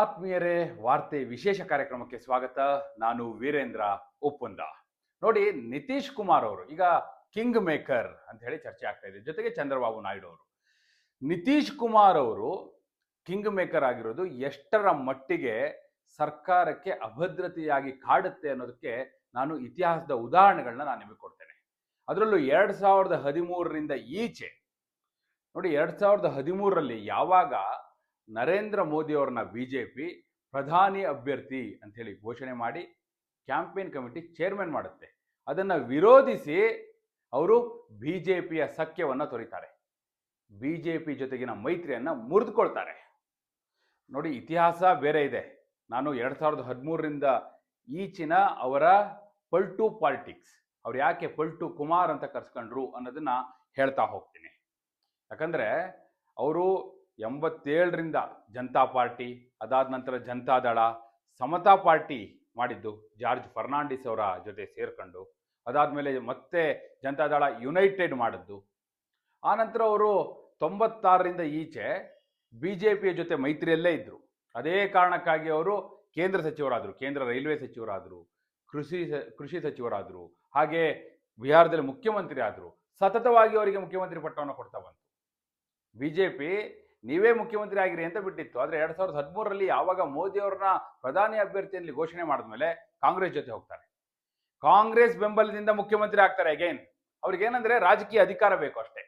ಆತ್ಮೀಯರೇ, ವಾರ್ತೆ ವಿಶೇಷ ಕಾರ್ಯಕ್ರಮಕ್ಕೆ ಸ್ವಾಗತ. ನಾನು ವೀರೇಂದ್ರ ಒಪ್ಪಂದ ನೋಡಿ, ನಿತೀಶ್ ಕುಮಾರ್ ಅವರು, ಈಗ ಕಿಂಗ್ ಮೇಕರ್ ಅಂತ ಹೇಳಿ ಚರ್ಚೆ ಆಗ್ತಾ ಇದೆ. ಜೊತೆಗೆ ಚಂದ್ರಬಾಬು ನಾಯ್ಡು ಅವರು. ನಿತೀಶ್ ಕುಮಾರ್ ಅವರು ಕಿಂಗ್ ಮೇಕರ್ ಆಗಿರೋದು ಎಷ್ಟರ ಮಟ್ಟಿಗೆ ಸರ್ಕಾರಕ್ಕೆ ಅಭದ್ರತೆಯಾಗಿ ಕಾಡುತ್ತೆ ಅನ್ನೋದಕ್ಕೆ ನಾನು ಇತಿಹಾಸದ ಉದಾಹರಣೆಗಳನ್ನ ನಾನು ನಿಮಗೆ ಕೊಡ್ತೇನೆ. ಅದರಲ್ಲೂ ಎರಡ್ ಸಾವಿರದ ಹದಿಮೂರರಿಂದ ಈಚೆ. ನೋಡಿ, ಎರಡ್ ಸಾವಿರದ ಹದಿಮೂರರಲ್ಲಿ ಯಾವಾಗ ನರೇಂದ್ರ ಮೋದಿಯವ್ರನ್ನ ಬಿ ಜೆ ಪಿ ಪ್ರಧಾನಿ ಅಭ್ಯರ್ಥಿ ಅಂತ ಹೇಳಿ ಘೋಷಣೆ ಮಾಡಿ ಕ್ಯಾಂಪೇನ್ ಕಮಿಟಿ ಚೇರ್ಮನ್ ಮಾಡುತ್ತೆ. ಅದನ್ನು ವಿರೋಧಿಸಿ ಅವರು ಬಿ ಜೆ ಪಿಯ ಸಖ್ಯವನ್ನು ತೊರಿತಾರೆ. ಬಿ ಜೆ ಪಿ ಜೊತೆಗಿನ ಮೈತ್ರಿಯನ್ನು ಮುರಿದುಕೊಳ್ತಾರೆ. ನೋಡಿ, ಇತಿಹಾಸ ಬೇರೆ ಇದೆ. ನಾನು ಎರಡು ಸಾವಿರದ ಹದಿಮೂರರಿಂದ ಈಚಿನ ಅವರ ಪಲ್ಟು ಪಾಲಿಟಿಕ್ಸ್, ಅವ್ರು ಯಾಕೆ ಪಲ್ಟು ಕುಮಾರ್ ಅಂತ ಕರ್ಸ್ಕೊಂಡ್ರು ಅನ್ನೋದನ್ನ ಹೇಳ್ತಾ ಹೋಗ್ತೀನಿ. ಯಾಕಂದ್ರೆ, ಅವರು ಎಂಬತ್ತೇಳರಿಂದ ಜನತಾ ಪಾರ್ಟಿ, ಅದಾದ ನಂತರ ಜನತಾದಳ ಸಮತಾ ಪಾರ್ಟಿ ಮಾಡಿದ್ದು ಜಾರ್ಜ್ ಫರ್ನಾಂಡಿಸ್ ಅವರ ಜೊತೆ ಸೇರ್ಕೊಂಡು ಅದಾದಮೇಲೆ ಮತ್ತೆ ಜನತಾದಳ ಯುನೈಟೆಡ್ ಮಾಡಿದ್ದು. ಆನಂತರ ಅವರು ತೊಂಬತ್ತಾರರಿಂದ ಈಚೆ ಬಿ ಜೆ ಪಿಯ ಜೊತೆ ಮೈತ್ರಿಯಲ್ಲೇ ಇದ್ದರು ಅದೇ ಕಾರಣಕ್ಕಾಗಿ ಅವರು ಕೇಂದ್ರ ಸಚಿವರಾದರು, ಕೇಂದ್ರ ರೈಲ್ವೆ ಸಚಿವರಾದರು, ಕೃಷಿ ಕೃಷಿ ಸಚಿವರಾದರು, ಹಾಗೆ ಬಿಹಾರದಲ್ಲಿ ಮುಖ್ಯಮಂತ್ರಿ ಆದರು ಸತತವಾಗಿ ಅವರಿಗೆ ಮುಖ್ಯಮಂತ್ರಿ ಪಟ್ಟವನ್ನು ಕೊಡ್ತಾ ಬಂತು. ಬಿ ಜೆ ಪಿ ನೀವೇ ಮುಖ್ಯಮಂತ್ರಿ ಆಗಿರಿ ಅಂತ ಬಿಟ್ಟಿತ್ತು. ಆದರೆ ಎರಡ್ ಸಾವಿರದ ಹದಿಮೂರರಲ್ಲಿ ಯಾವಾಗ ಮೋದಿ ಅವ್ರನ್ನ ಪ್ರಧಾನಿ ಅಭ್ಯರ್ಥಿಯಲ್ಲಿ ಘೋಷಣೆ ಮಾಡಿದ್ಮೇಲೆ ಕಾಂಗ್ರೆಸ್ ಜೊತೆ ಹೋಗ್ತಾರೆ. ಕಾಂಗ್ರೆಸ್ ಬೆಂಬಲದಿಂದ ಮುಖ್ಯಮಂತ್ರಿ ಆಗ್ತಾರೆ ಅಗೈನ್ ಅವ್ರಿಗೇನಂದ್ರೆ ರಾಜಕೀಯ ಅಧಿಕಾರ ಬೇಕು ಅಷ್ಟೇ.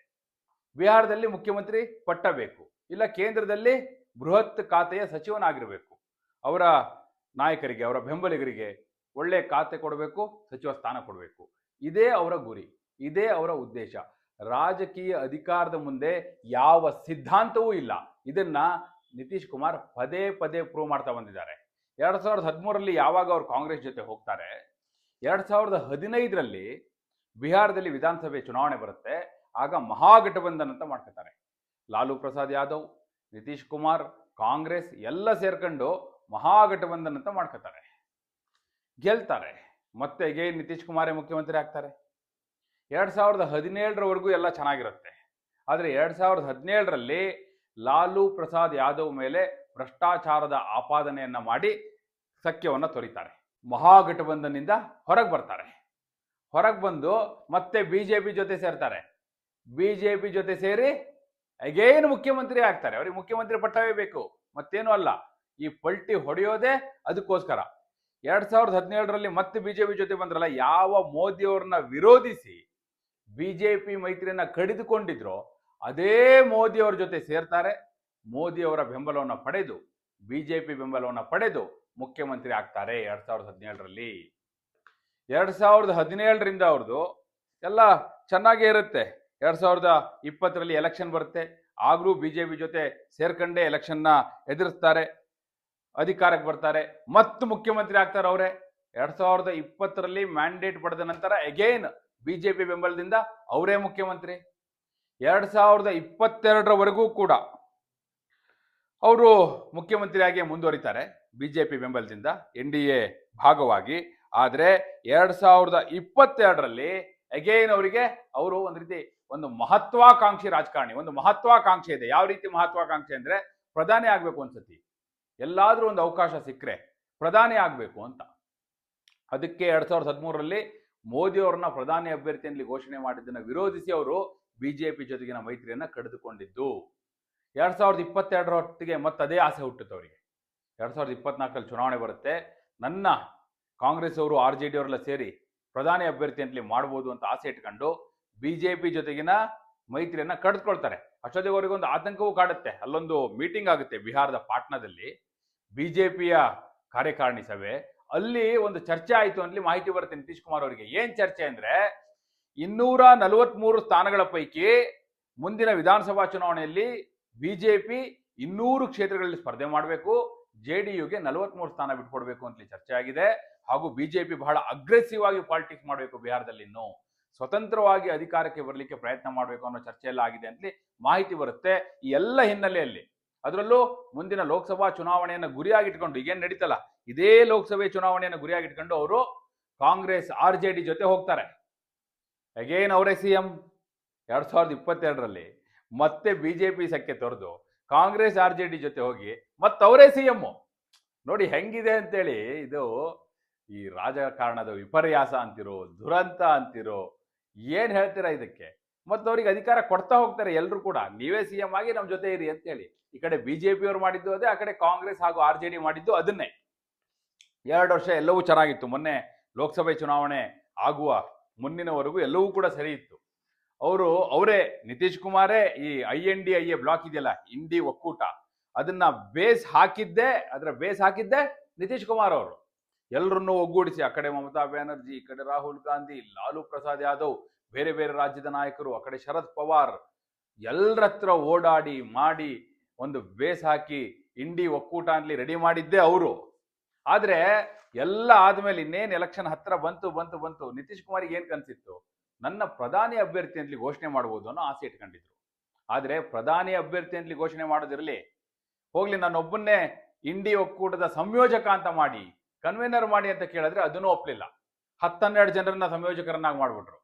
ಬಿಹಾರದಲ್ಲಿ ಮುಖ್ಯಮಂತ್ರಿ ಪಟ್ಟ ಬೇಕು. ಇಲ್ಲ ಕೇಂದ್ರದಲ್ಲಿ ಬೃಹತ್ ಖಾತೆಯ ಸಚಿವನಾಗಿರಬೇಕು. ಅವರ ನಾಯಕರಿಗೆ, ಅವರ ಬೆಂಬಲಿಗರಿಗೆ ಒಳ್ಳೆ ಖಾತೆ ಕೊಡಬೇಕು, ಸಚಿವ ಸ್ಥಾನ ಕೊಡಬೇಕು. ಇದೇ ಅವರ ಗುರಿ, ಇದೇ ಅವರ ಉದ್ದೇಶ. ರಾಜಕೀಯ ಅಧಿಕಾರದ ಮುಂದೆ ಯಾವ ಸಿದ್ಧಾಂತವೂ ಇಲ್ಲ. ಇದನ್ನ ನಿತೀಶ್ ಕುಮಾರ್ ಪದೇ ಪದೇ ಪ್ರೂವ್ ಮಾಡ್ತಾ ಬಂದಿದ್ದಾರೆ. ಎರಡ್ ಸಾವಿರದ ಹದಿಮೂರರಲ್ಲಿ ಯಾವಾಗ ಅವರು ಕಾಂಗ್ರೆಸ್ ಜೊತೆ ಹೋಗ್ತಾರೆ, ಎರಡ್ ಸಾವಿರದ ಹದಿನೈದರಲ್ಲಿ ಬಿಹಾರದಲ್ಲಿ ವಿಧಾನಸಭೆ ಚುನಾವಣೆ ಬರುತ್ತೆ, ಆಗ ಮಹಾಗಠಬಂಧನ್ ಅಂತ ಮಾಡ್ಕೊತಾರೆ. ಲಾಲು ಪ್ರಸಾದ್ ಯಾದವ್, ನಿತೀಶ್ ಕುಮಾರ್, ಕಾಂಗ್ರೆಸ್ ಎಲ್ಲ ಸೇರ್ಕೊಂಡು ಮಹಾಗಠಬಂಧನ್ ಅಂತ ಮಾಡ್ಕೊತಾರೆ. ಗೆಲ್ತಾರೆ. ಮತ್ತೆ ಅಗೇನ್ ನಿತೀಶ್ ಕುಮಾರೇ ಮುಖ್ಯಮಂತ್ರಿ ಆಗ್ತಾರೆ. ಎರಡ್ ಸಾವಿರದ ಹದಿನೇಳರವರೆಗೂ ಎಲ್ಲ ಚೆನ್ನಾಗಿರುತ್ತೆ. ಆದರೆ ಎರಡು ಸಾವಿರದ ಹದಿನೇಳರಲ್ಲಿ ಲಾಲು ಪ್ರಸಾದ್ ಯಾದವ್ ಮೇಲೆ ಭ್ರಷ್ಟಾಚಾರದ ಆಪಾದನೆಯನ್ನ ಮಾಡಿ ಸಖ್ಯವನ್ನು ತೊರಿತಾರೆ. ಮಹಾಘಟಬಂಧನಿಂದ ಹೊರಗೆ ಬರ್ತಾರೆ. ಹೊರಗೆ ಬಂದು ಮತ್ತೆ ಬಿಜೆಪಿ ಜೊತೆ ಸೇರ್ತಾರೆ. ಬಿಜೆಪಿ ಜೊತೆ ಸೇರಿ ಅಗೇನ್ ಮುಖ್ಯಮಂತ್ರಿ ಆಗ್ತಾರೆ. ಅವ್ರಿಗೆ ಮುಖ್ಯಮಂತ್ರಿ ಪಟ್ಟವೇ ಬೇಕು. ಮತ್ತೇನು ಅಲ್ಲ. ಈ ಪಲ್ಟಿ ಹೊಡೆಯೋದೇ ಅದಕ್ಕೋಸ್ಕರ. ಎರಡ್ ಸಾವಿರದ ಹದಿನೇಳರಲ್ಲಿ ಮತ್ತೆ ಬಿಜೆಪಿ ಜೊತೆ ಬಂದ್ರಲ್ಲ, ಯಾವ ಮೋದಿ ಅವ್ರನ್ನ ಜೆ ಬಿಜೆಪಿ ಮೈತ್ರಿಯನ್ನ ಕಡಿದುಕೊಂಡಿದ್ರು, ಅದೇ ಮೋದಿ ಅವ್ರ ಜೊತೆ ಸೇರ್ತಾರೆ. ಮೋದಿ ಅವರ ಬೆಂಬಲವನ್ನು ಪಡೆದು, ಬಿಜೆಪಿ ಬೆಂಬಲವನ್ನು ಪಡೆದು ಮುಖ್ಯಮಂತ್ರಿ ಆಗ್ತಾರೆ ಎರಡ್ ಸಾವಿರದ ಹದಿನೇಳರಲ್ಲಿ. ಎರಡ್ ಸಾವಿರದ ಹದಿನೇಳರಿಂದ ಅವ್ರದ್ದು ಎಲ್ಲ ಚೆನ್ನಾಗೇ ಇರುತ್ತೆ. ಎರಡ್ ಸಾವಿರದ ಇಪ್ಪತ್ತರಲ್ಲಿ ಎಲೆಕ್ಷನ್ ಬರುತ್ತೆ. ಆಗ್ಲೂ ಬಿಜೆಪಿ ಜೊತೆ ಸೇರ್ಕೊಂಡೇ ಎಲೆಕ್ಷನ್ನ ಎದುರಿಸ್ತಾರೆ. ಅಧಿಕಾರಕ್ಕೆ ಬರ್ತಾರೆ. ಮತ್ತು ಮುಖ್ಯಮಂತ್ರಿ ಆಗ್ತಾರೆ ಅವರೇ ಎರಡ್ ಸಾವಿರದ ಇಪ್ಪತ್ತರಲ್ಲಿ ಮ್ಯಾಂಡೇಟ್ ಪಡೆದ ನಂತರ ಅಗೈನ್ ಬಿಜೆಪಿ ಬೆಂಬಲದಿಂದ ಅವರೇ ಮುಖ್ಯಮಂತ್ರಿ. ಎರಡ್ ಸಾವಿರದ ಇಪ್ಪತ್ತೆರಡರವರೆಗೂ ಕೂಡ ಅವರು ಮುಖ್ಯಮಂತ್ರಿಯಾಗಿ ಮುಂದುವರಿತಾರೆ ಬಿಜೆಪಿ ಬೆಂಬಲದಿಂದ ಎನ್ ಡಿ ಎ ಭಾಗವಾಗಿ. ಆದರೆ ಎರಡ್ ಸಾವಿರದ ಇಪ್ಪತ್ತೆರಡರಲ್ಲಿ ಅಗೇನ್ ಅವರಿಗೆ ಅವರು ಒಂದು ರೀತಿ ಒಂದು ಮಹತ್ವಾಕಾಂಕ್ಷಿ ರಾಜಕಾರಣಿ, ಒಂದು ಮಹತ್ವಾಕಾಂಕ್ಷೆ ಇದೆ. ಯಾವ ರೀತಿ ಮಹತ್ವಾಕಾಂಕ್ಷೆ ಅಂದ್ರೆ ಪ್ರಧಾನಿ ಆಗಬೇಕು ಅನ್ಸತಿ ಎಲ್ಲಾದ್ರೂ ಒಂದು ಅವಕಾಶ ಸಿಕ್ಕರೆ ಪ್ರಧಾನಿ ಆಗಬೇಕು ಅಂತ. ಅದಕ್ಕೆ ಎರಡ್ ಸಾವಿರದ ಹದಿಮೂರರಲ್ಲಿ ಮೋದಿ ಅವರನ್ನ ಪ್ರಧಾನಿ ಅಭ್ಯರ್ಥಿಯಲ್ಲಿ ಘೋಷಣೆ ಮಾಡಿದ್ದನ್ನು ವಿರೋಧಿಸಿ ಅವರು ಬಿಜೆಪಿ ಜೊತೆಗಿನ ಮೈತ್ರಿಯನ್ನ ಕಡಿದುಕೊಂಡಿದ್ದು. ಎರಡ್ ಸಾವಿರದ ಇಪ್ಪತ್ತೆರಡರ ಹೊತ್ತಿಗೆ ಮತ್ತದೇ ಆಸೆ ಹುಟ್ಟುತ್ತೆ ಅವರಿಗೆ. ಎರಡ್ ಸಾವಿರದ ಇಪ್ಪತ್ನಾಲ್ಕರಲ್ಲಿ ಚುನಾವಣೆ ಬರುತ್ತೆ. ನನ್ನ ಕಾಂಗ್ರೆಸ್ ಅವರು ಆರ್ ಜೆ ಡಿ ಅವರೆಲ್ಲ ಸೇರಿ ಪ್ರಧಾನಿ ಅಭ್ಯರ್ಥಿ ಅಂತಲೇ ಮಾಡ್ಬೋದು ಅಂತ ಆಸೆ ಇಟ್ಕೊಂಡು ಬಿಜೆಪಿ ಜೊತೆಗಿನ ಮೈತ್ರಿಯನ್ನ ಕಡಿದುಕೊಳ್ತಾರೆ. ಅಷ್ಟೊತ್ತಿಗೆ ಒಂದು ಆತಂಕವೂ ಕಾಡುತ್ತೆ. ಅಲ್ಲೊಂದು ಮೀಟಿಂಗ್ ಆಗುತ್ತೆ ಬಿಹಾರದ ಪಾಟ್ನಾದಲ್ಲಿ. ಬಿಜೆಪಿಯ ಕಾರ್ಯಕಾರಿಣಿ ಸಭೆ. ಅಲ್ಲಿ ಒಂದು ಚರ್ಚೆ ಆಯಿತು ಅಂತಲಿ ಮಾಹಿತಿ ಬರುತ್ತೆ ನಿತೀಶ್ ಕುಮಾರ್ ಅವರಿಗೆ. ಏನ್ ಚರ್ಚೆ ಅಂದ್ರೆ, ಇನ್ನೂರ ನಲವತ್ಮೂರು ಸ್ಥಾನಗಳ ಪೈಕಿ ಮುಂದಿನ ವಿಧಾನಸಭಾ ಚುನಾವಣೆಯಲ್ಲಿ ಬಿಜೆಪಿ ಇನ್ನೂರು ಕ್ಷೇತ್ರಗಳಲ್ಲಿ ಸ್ಪರ್ಧೆ ಮಾಡಬೇಕು, ಜೆ ಡಿ ಯುಗೆ ನಲವತ್ಮೂರು ಸ್ಥಾನ ಬಿಟ್ಕೊಡ್ಬೇಕು ಅಂತಲಿ ಚರ್ಚೆ ಆಗಿದೆ. ಹಾಗೂ ಬಿಜೆಪಿ ಬಹಳ ಅಗ್ರೆಸಿವ್ ಆಗಿ ಪಾಲಿಟಿಕ್ಸ್ ಮಾಡಬೇಕು ಬಿಹಾರದಲ್ಲಿ ಇನ್ನು. ಸ್ವತಂತ್ರವಾಗಿ ಅಧಿಕಾರಕ್ಕೆ ಬರಲಿಕ್ಕೆ ಪ್ರಯತ್ನ ಮಾಡಬೇಕು ಅನ್ನೋ ಚರ್ಚೆ ಎಲ್ಲ ಆಗಿದೆ ಅಂತಲಿ ಮಾಹಿತಿ ಬರುತ್ತೆ. ಈ ಎಲ್ಲ ಹಿನ್ನೆಲೆಯಲ್ಲಿ ಅದರಲ್ಲೂ ಮುಂದಿನ ಲೋಕಸಭಾ ಚುನಾವಣೆಯನ್ನು ಗುರಿಯಾಗಿಟ್ಕೊಂಡು, ಈಗೇನು ನಡೀತಲ್ಲ, ಇದೇ ಲೋಕಸಭೆ ಚುನಾವಣೆಯನ್ನು ಗುರಿಯಾಗಿಟ್ಕೊಂಡು ಅವರು ಕಾಂಗ್ರೆಸ್, ಆರ್ ಜೆ ಡಿ ಜೊತೆ ಹೋಗ್ತಾರೆ. ಅಗೇನ್ ಅವರೇ ಸಿ ಎಂ. ಎರಡು ಸಾವಿರದ ಇಪ್ಪತ್ತೆರಡರಲ್ಲಿ ಮತ್ತೆ ಪಿ ಸಖ್ಯ ತೊರೆದು ಕಾಂಗ್ರೆಸ್, ಆರ್ ಜೆ ಡಿ ಜೊತೆ ಹೋಗಿ ಮತ್ತೆ ಅವರೇ ಸಿ ಎಮ್ಮು ನೋಡಿ ಹೆಂಗಿದೆ ಅಂತೇಳಿ, ಇದು ಈ ರಾಜಕಾರಣದ ವಿಪರ್ಯಾಸ ಅಂತಿರೋ, ದುರಂತ ಅಂತಿರೋ, ಏನು ಹೇಳ್ತೀರಾ ಇದಕ್ಕೆ? ಮತ್ತು ಅವ್ರಿಗೆ ಅಧಿಕಾರ ಕೊಡ್ತಾ ಹೋಗ್ತಾರೆ ಎಲ್ಲರೂ ಕೂಡ. ನೀವೇ ಸಿ ಎಂ ಆಗಿ ನಮ್ಮ ಜೊತೆ ಇರಿ ಅಂತೇಳಿ. ಈ ಕಡೆ ಬಿಜೆಪಿ ಅವರು ಮಾಡಿದ್ದು ಅದೇ, ಆ ಕಡೆ ಕಾಂಗ್ರೆಸ್ ಹಾಗೂ ಆರ್ ಜೆ ಮಾಡಿದ್ದು ಅದನ್ನೇ. ಎರಡು ವರ್ಷ ಎಲ್ಲವೂ ಚೆನ್ನಾಗಿತ್ತು. ಮೊನ್ನೆ ಲೋಕಸಭೆ ಚುನಾವಣೆ ಆಗುವ ಮುನ್ನಿನವರೆಗೂ ಎಲ್ಲವೂ ಕೂಡ ಸರಿ ಇತ್ತು. ಅವರು, ಅವರೇ, ನಿತೀಶ್ ಕುಮಾರೇ, ಈ I N D I A bloc ಇದೆಯಲ್ಲ, ಹಿಂದಿ ಒಕ್ಕೂಟ, ಅದನ್ನ ಬೇಸ್ ಹಾಕಿದ್ದೆ, ಅದರ ಬೇಸ್ ಹಾಕಿದ್ದೆ ನಿತೀಶ್ ಕುಮಾರ್ ಅವರು. ಎಲ್ಲರನ್ನೂ ಒಗ್ಗೂಡಿಸಿ, ಆ ಕಡೆ ಮಮತಾ ಬ್ಯಾನರ್ಜಿ, ಈ ಕಡೆ ರಾಹುಲ್ ಗಾಂಧಿ, ಲಾಲು ಪ್ರಸಾದ್ ಯಾದವ್ ಬೇರೆ ಬೇರೆ ರಾಜ್ಯದ ನಾಯಕರು, ಆ ಕಡೆ ಶರದ್ ಪವಾರ್ ಎಲ್ಲರತ್ರ ಓಡಾಡಿ, ಮಾಡಿ ಒಂದು ಬೇಸ್ ಹಾಕಿ ಇಂಡಿ ಒಕ್ಕೂಟ ಅನ್ಲಿ ರೆಡಿ ಮಾಡಿದ್ದೆ ಅವರು. ಆದ್ರೆ ಎಲ್ಲ ಆದ್ಮೇಲೆ ಇನ್ನೇನ್ ಎಲೆಕ್ಷನ್ ಹತ್ರ ಬಂತು ಬಂತು ಬಂತು, ನಿತೀಶ್ ಕುಮಾರಿಗೆ ಏನ್ ಕನ್ಸಿತ್ತು? ನನ್ನ ಪ್ರಧಾನಿ ಅಭ್ಯರ್ಥಿ ಅಂತಲಿ ಘೋಷಣೆ ಮಾಡ್ಬೋದು ಅನ್ನೋ ಆಸೆ ಇಟ್ಕೊಂಡಿದ್ರು. ಆದ್ರೆ ಪ್ರಧಾನಿ ಅಭ್ಯರ್ಥಿ ಅಂತಲಿ ಘೋಷಣೆ ಮಾಡೋದಿರಲಿ. ಹೋಗ್ಲಿ ನಾನೊಬ್ಬನ್ನೇ ಇಂಡಿ ಒಕ್ಕೂಟದ ಸಂಯೋಜಕ ಅಂತ ಮಾಡಿ ಕನ್ವೀನರ್ ಮಾಡಿ ಅಂತ ಕೇಳಿದ್ರೆ ಅದನ್ನೂ ಒಪ್ಲಿಲ್ಲ. ಹತ್ತನ್ನೆರಡು ಜನರನ್ನ ಸಂಯೋಜಕರನ್ನಾಗಿ ಮಾಡ್ಬಿಟ್ರು.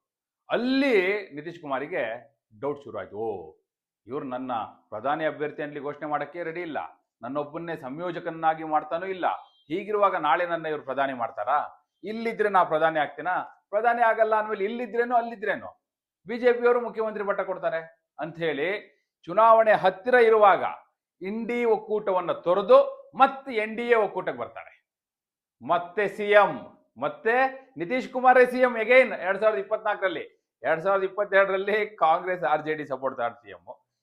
ಅಲ್ಲಿ ನಿತೀಶ್ ಕುಮಾರಿಗೆ ಡೌಟ್ ಶುರುವಾಯಿತು. ಓ ಇವ್ರು ನನ್ನ ಪ್ರಧಾನಿ ಅಭ್ಯರ್ಥಿ ಅಂತಲಿ ಘೋಷಣೆ ಮಾಡಕ್ಕೆ ರೆಡಿ ಇಲ್ಲ. ನನ್ನೊಬ್ಬನ್ನೇ ಸಂಯೋಜಕನಾಗಿ ಮಾಡ್ತಾನೂ ಇಲ್ಲ. ಹೀಗಿರುವಾಗ ನಾಳೆ ನನ್ನ ಇವ್ರು ಪ್ರಧಾನಿ ಮಾಡ್ತಾರಾ? ಇಲ್ಲಿದ್ರೆ ನಾ ಪ್ರಧಾನಿ ಆಗ್ತೀನಾ? ಪ್ರಧಾನಿ ಆಗಲ್ಲ ಅಂದ್ಮೇಲೆ ಇಲ್ಲಿದ್ರೇನು, ಅಲ್ಲಿದ್ರೇನು? ಬಿಜೆಪಿಯವರು ಮುಖ್ಯಮಂತ್ರಿ ಪಟ್ಟ ಕೊಡ್ತಾರೆ ಅಂತ ಹೇಳಿ ಚುನಾವಣೆ ಹತ್ತಿರ ಇರುವಾಗ ಇಂಡಿ ಒಕ್ಕೂಟವನ್ನು ತೊರೆದು ಮತ್ತೆ ಎನ್ ಡಿ ಎ ಒಕ್ಕೂಟಕ್ಕೆ ಬರ್ತಾರೆ ಮತ್ತೆ ಸಿಎಂ ಮತ್ತೆ ನಿತೀಶ್ ಕುಮಾರೇ ಸಿಎಂ ಎಗೈನ್ ಎರಡ್ ಸಾವಿರದ ಇಪ್ಪತ್ನಾಲ್ಕರಲ್ಲಿ. ಎರಡ್ ಸಾವಿರದ ಇಪ್ಪತ್ತೆರಡರಲ್ಲಿ Congress, R J D support R C M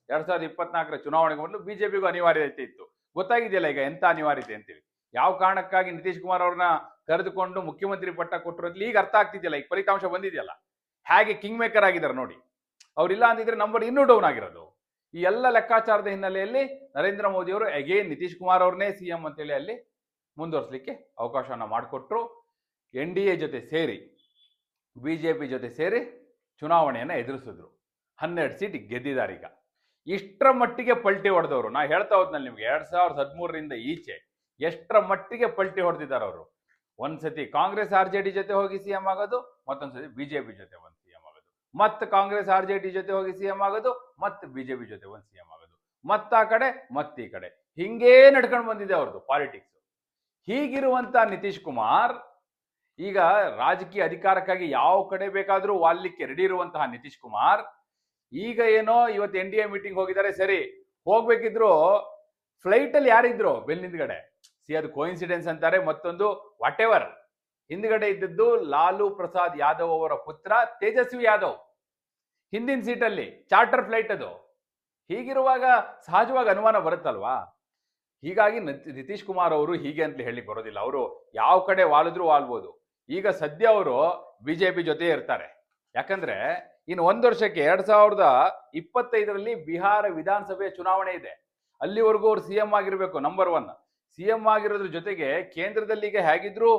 ಎರಡ್ ಸಾವಿರದ ಇಪ್ಪತ್ನಾಲ್ಕರ ಚುನಾವಣೆಗೆ ಮೊದಲು ಬಿಜೆಪಿಗೂ ಅನಿವಾರ್ಯತೆ ಇತ್ತು. ಗೊತ್ತಾಗಿದೆಯಲ್ಲ ಈಗ ಎಂತ ಅನಿವಾರ್ಯತೆ ಅಂತೇಳಿ? ಯಾವ ಕಾರಣಕ್ಕಾಗಿ ನಿತೀಶ್ ಕುಮಾರ್ ಅವ್ರನ್ನ ಕರೆದುಕೊಂಡು ಮುಖ್ಯಮಂತ್ರಿ ಪಟ್ಟ ಕೊಟ್ಟರು ಈಗ ಅರ್ಥ ಆಗ್ತಿದೆಯಲ್ಲ, ಈಗ ಫಲಿತಾಂಶ ಬಂದಿದೆಯಲ್ಲ. ಹೇಗೆ ಕಿಂಗ್ ಮೇಕರ್ ಆಗಿದ್ದಾರೆ ನೋಡಿ. ಅವರಿಲ್ಲ ಅಂದಿದ್ರೆ ನಂಬರ್ ಇನ್ನೂ ಡೌನ್ ಆಗಿರೋದು. ಈ ಎಲ್ಲ ಲೆಕ್ಕಾಚಾರದ ಹಿನ್ನೆಲೆಯಲ್ಲಿ ನರೇಂದ್ರ ಮೋದಿ ಅವರು ಅಗೇನ್ ನಿತೀಶ್ ಕುಮಾರ್ ಅವ್ರನ್ನೇ ಸಿಎಂ ಅಂತೇಳಿ ಅಲ್ಲಿ ಮುಂದುವರಿಸಲಿಕ್ಕೆ ಅವಕಾಶವನ್ನ ಮಾಡಿಕೊಟ್ರು. ಎನ್ ಡಿ ಎ ಜೊತೆ ಸೇರಿ ಬಿಜೆಪಿ ಜೊತೆ ಸೇರಿ ಚುನಾವಣೆಯನ್ನು ಎದುರಿಸಿದ್ರು. ಹನ್ನೆರಡು ಸೀಟ್ ಗೆದ್ದಿದ್ದಾರೆ ಈಗ. ಇಷ್ಟರ ಮಟ್ಟಿಗೆ ಪಲ್ಟಿ ಹೊಡೆದವರು? ನಾ ಹೇಳ್ತಾ ಹೋದ್ನಲ್ಲಿ ನಿಮ್ಗೆ, ಎರಡ್ ಸಾವಿರದ ಹದಿಮೂರರಿಂದ ಈಚೆ ಎಷ್ಟರ ಮಟ್ಟಿಗೆ ಪಲ್ಟಿ ಹೊಡೆದಿದ್ದಾರೆ ಅವರು? ಒಂದ್ಸತಿ ಕಾಂಗ್ರೆಸ್ ಆರ್ ಜೆ ಡಿ ಜೊತೆ ಹೋಗಿ ಸಿ ಎಂ ಆಗೋದು, ಮತ್ತೊಂದ್ಸತಿ ಬಿಜೆಪಿ ಜೊತೆ ಒಂದು ಸಿ ಎಂ ಆಗೋದು. ಮತ್ತೆ ಕಾಂಗ್ರೆಸ್ ಆರ್ ಜೆ ಡಿ ಜೊತೆ ಹೋಗಿ ಸಿ ಎಂ ಆಗೋದು, ಮತ್ತೆ ಬಿಜೆಪಿ ಜೊತೆ ಒಂದು ಸಿ ಎಂ ಆಗೋದು. ಮತ್ತ ಆ ಕಡೆ, ಮತ್ತೆ ಈ ಕಡೆ. ಹಿಂಗೇ ನಡ್ಕೊಂಡು ಬಂದಿದೆ ಅವ್ರದ್ದು ಪಾಲಿಟಿಕ್ಸ್. ಹೀಗಿರುವಂತ ನಿತೀಶ್ ಕುಮಾರ್ ಈಗ ರಾಜಕೀಯ ಅಧಿಕಾರಕ್ಕಾಗಿ ಯಾವ ಕಡೆ ಬೇಕಾದರೂ ವಾಲ್ಲಿಕ್ಕೆ ರೆಡಿ ಇರುವಂತಹ ನಿತೀಶ್ ಕುಮಾರ್, ಈಗ ಏನೋ ಇವತ್ತು ಎನ್ ಡಿ ಎ ಮೀಟಿಂಗ್ ಹೋಗಿದ್ದಾರೆ, ಸರಿ, ಹೋಗ್ಬೇಕಿದ್ರು ಫ್ಲೈಟ್ ಅಲ್ಲಿ ಯಾರಿದ್ರು, ಬೆಲ್ ಹಿಂದ್ಗಡೆ. ಸಿ ಅದು ಕೋಇನ್ಸಿಡೆನ್ಸ್ ಅಂತಾರೆ, ಮತ್ತೊಂದು ವಾಟ್ ಎವರ್ ಹಿಂದ್ಗಡೆ ಇದ್ದದ್ದು ಲಾಲು ಪ್ರಸಾದ್ ಯಾದವ್ ಅವರ ಪುತ್ರ ತೇಜಸ್ವಿ ಯಾದವ್. ಹಿಂದಿನ ಸೀಟಲ್ಲಿ ಚಾರ್ಟರ್ ಫ್ಲೈಟ್ ಅದು. ಹೀಗಿರುವಾಗ ಸಹಜವಾಗಿ ಅನುಮಾನ ಬರುತ್ತಲ್ವಾ? ಹೀಗಾಗಿ ನತ್- ನಿತೀಶ್ ಕುಮಾರ್ ಅವರು ಹೀಗೆ ಅಂತ ಹೇಳಿ ಬರೋದಿಲ್ಲ. ಅವರು ಯಾವ ಕಡೆ ವಾಲಿದ್ರು ವಾಲ್ಬೋದು. ಈಗ ಸದ್ಯ ಅವರು ಬಿಜೆಪಿ ಜೊತೆ ಇರ್ತಾರೆ. ಯಾಕಂದ್ರೆ ಇನ್ನು ಒಂದು ವರ್ಷಕ್ಕೆ ಎರಡ್ ಸಾವಿರದ ಇಪ್ಪತ್ತೈದರಲ್ಲಿ ಬಿಹಾರ ವಿಧಾನಸಭೆ ಚುನಾವಣೆ ಇದೆ. ಅಲ್ಲಿವರೆಗೂ ಅವ್ರು ಸಿಎಂ ಆಗಿರ್ಬೇಕು ನಂಬರ್ ಒನ್ ಸಿಎಂ ಆಗಿರೋದ್ರ ಜೊತೆಗೆ ಕೇಂದ್ರದಲ್ಲಿ ಈಗ ಹೇಗಿದ್ರು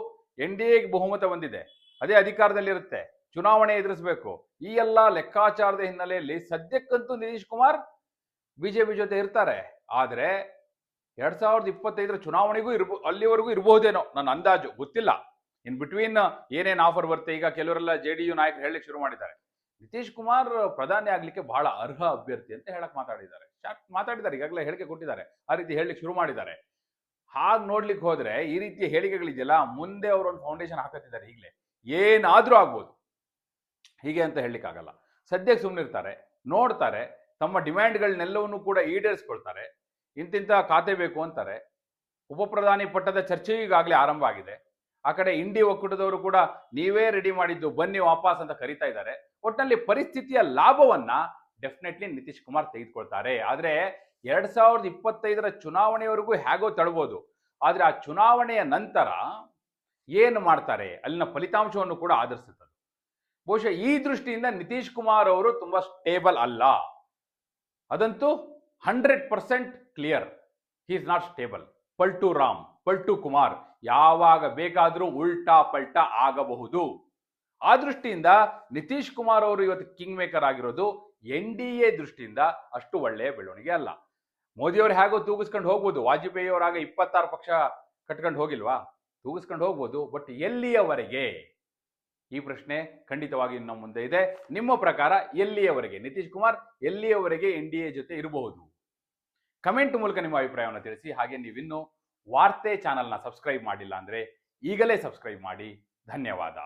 ಎನ್ ಡಿ ಎಗೆ ಬಹುಮತ ಬಂದಿದೆ. ಅದೇ ಅಧಿಕಾರದಲ್ಲಿರುತ್ತೆ. ಚುನಾವಣೆ ಎದುರಿಸಬೇಕು. ಈ ಎಲ್ಲ ಲೆಕ್ಕಾಚಾರದ ಹಿನ್ನೆಲೆಯಲ್ಲಿ ಸದ್ಯಕ್ಕಂತೂ ನಿತೀಶ್ ಕುಮಾರ್ ಬಿಜೆಪಿ ಜೊತೆ ಇರ್ತಾರೆ. ಆದ್ರೆ ಎರಡ್ ಸಾವಿರದ ಇಪ್ಪತ್ತೈದರ ಚುನಾವಣೆಗೂ ಇರ್ಬೋ, ಅಲ್ಲಿವರೆಗೂ ಇರಬಹುದೇನೋ ನನ್ನ ಅಂದಾಜು. ಗೊತ್ತಿಲ್ಲ. ಇನ್ ಬಿಟ್ವೀನ್ ಏನೇನು ಆಫರ್ ಬರುತ್ತೆ ಈಗ ಕೆಲವರೆಲ್ಲ ಜೆ ಡಿ ಯು ನಾಯಕರು ಶುರು ಮಾಡಿದ್ದಾರೆ. ನಿತೀಶ್ ಕುಮಾರ್ ಪ್ರಧಾನಿ ಆಗ್ಲಿಕ್ಕೆ ಬಹಳ ಅರ್ಹ ಅಭ್ಯರ್ಥಿ ಅಂತ ಹೇಳಕ್ ಮಾತಾಡಿದ್ದಾರೆ. ಮಾತಾಡಿದ್ದಾರೆ, ಈಗಾಗಲೇ ಹೇಳಿಕೆ ಕೊಟ್ಟಿದ್ದಾರೆ. ಆ ರೀತಿ ಹೇಳಲಿಕ್ಕೆ ಶುರು ಮಾಡಿದ್ದಾರೆ. ಹಾಗೆ ನೋಡ್ಲಿಕ್ಕೆ ಹೋದ್ರೆ, ಈ ರೀತಿಯ ಹೇಳಿಕೆಗಳಿದೆಯಲ್ಲ, ಮುಂದೆ ಅವರೊಂದು ಫೌಂಡೇಶನ್ ಹಾಕತ್ತಿದ್ದಾರೆ ಈಗಲೇ. ಏನಾದ್ರೂ ಆಗ್ಬೋದು. ಹೀಗೆ ಅಂತ ಹೇಳಲಿಕ್ಕಾಗಲ್ಲ. ಸದ್ಯಕ್ಕೆ ಸುಮ್ಮನಿರ್ತಾರೆ ನೋಡ್ತಾರೆ, ತಮ್ಮ ಡಿಮ್ಯಾಂಡ್ಗಳನ್ನೆಲ್ಲವನ್ನೂ ಕೂಡ ಈಡೇರಿಸ್ಕೊಳ್ತಾರೆ. ಇಂತಿಂತ ಖಾತೆ ಬೇಕು ಅಂತಾರೆ. ಉಪಪ್ರಧಾನಿ ಪಟ್ಟದ ಚರ್ಚೆ ಈಗಾಗಲೇ ಆರಂಭ ಆಗಿದೆ. ಆ ಕಡೆ ಇಂಡಿ ಒಕ್ಕೂಟದವರು ಕೂಡ ನೀವೇ ರೆಡಿ ಮಾಡಿದ್ದು ಬನ್ನಿ ವಾಪಸ್ ಅಂತ ಕರೀತಾ ಇದ್ದಾರೆ. ಒಟ್ಟಿನಲ್ಲಿ ಪರಿಸ್ಥಿತಿಯ ಲಾಭವನ್ನ ಡೆಫಿನೆಟ್ಲಿ ನಿತೀಶ್ ಕುಮಾರ್ ತೆಗೆದುಕೊಳ್ತಾರೆ. ಆದ್ರೆ ಎರಡ್ ಸಾವಿರದ ಇಪ್ಪತ್ತೈದರ ಚುನಾವಣೆಯವರೆಗೂ ಹೇಗೋ ತಳ್ಬೋದು. ಆದ್ರೆ ಆ ಚುನಾವಣೆಯ ನಂತರ ಏನು ಮಾಡ್ತಾರೆ? ಅಲ್ಲಿನ ಫಲಿತಾಂಶವನ್ನು ಕೂಡ ಆಧರಿಸುತ್ತದೆ ಬಹುಶಃ ಈ ದೃಷ್ಟಿಯಿಂದ ನಿತೀಶ್ ಕುಮಾರ್ ಅವರು ತುಂಬಾ ಸ್ಟೇಬಲ್ ಅಲ್ಲ. ಅದಂತೂ hundred percent clear he is not stable Paltu Ram Paltu Kumar ಯಾವಾಗ ಬೇಕಾದರೂ ಉಲ್ಟಾ ಪಲ್ಟಾ ಆಗಬಹುದು. ಆ ದೃಷ್ಟಿಯಿಂದ ನಿತೀಶ್ ಕುಮಾರ್ ಅವರು ಇವತ್ತು ಕಿಂಗ್ ಮೇಕರ್ ಆಗಿರೋದು ಎನ್ ಡಿ ಎ ದೃಷ್ಟಿಯಿಂದ ಅಷ್ಟು ಒಳ್ಳೆಯ ಬೆಳವಣಿಗೆ ಅಲ್ಲ. ಮೋದಿಯವರು ಹೇಗೋ ತೂಗಿಸ್ಕೊಂಡು ಹೋಗ್ಬೋದು. ವಾಜಪೇಯಿ ಅವರಾಗ ಇಪ್ಪತ್ತಾರು ಪಕ್ಷ ಕಟ್ಕೊಂಡು ಹೋಗಿಲ್ವಾ? ತೂಗಿಸ್ಕೊಂಡು ಹೋಗ್ಬೋದು. ಬಟ್ ಎಲ್ಲಿಯವರೆಗೆ? ಈ ಪ್ರಶ್ನೆ ಖಂಡಿತವಾಗಿ ನಮ್ಮ ಮುಂದೆ ಇದೆ. ನಿಮ್ಮ ಪ್ರಕಾರ ಎಲ್ಲಿಯವರೆಗೆ? ನಿತೀಶ್ ಕುಮಾರ್ ಎಲ್ಲಿಯವರೆಗೆ ಎನ್ ಡಿ ಎ ಜೊತೆ ಇರಬಹುದು? ಕಮೆಂಟ್ ಮೂಲಕ ನಿಮ್ಮ ಅಭಿಪ್ರಾಯವನ್ನು ತಿಳಿಸಿ. ಹಾಗೆ ನೀವಿನ್ನು ವಾರ್ತೆ ಚಾನಲ್ನ ಸಬ್ಸ್ಕ್ರೈಬ್ ಮಾಡಿಲ್ಲ ಅಂದರೆ ಈಗಲೇ ಸಬ್ಸ್ಕ್ರೈಬ್ ಮಾಡಿ. ಧನ್ಯವಾದ.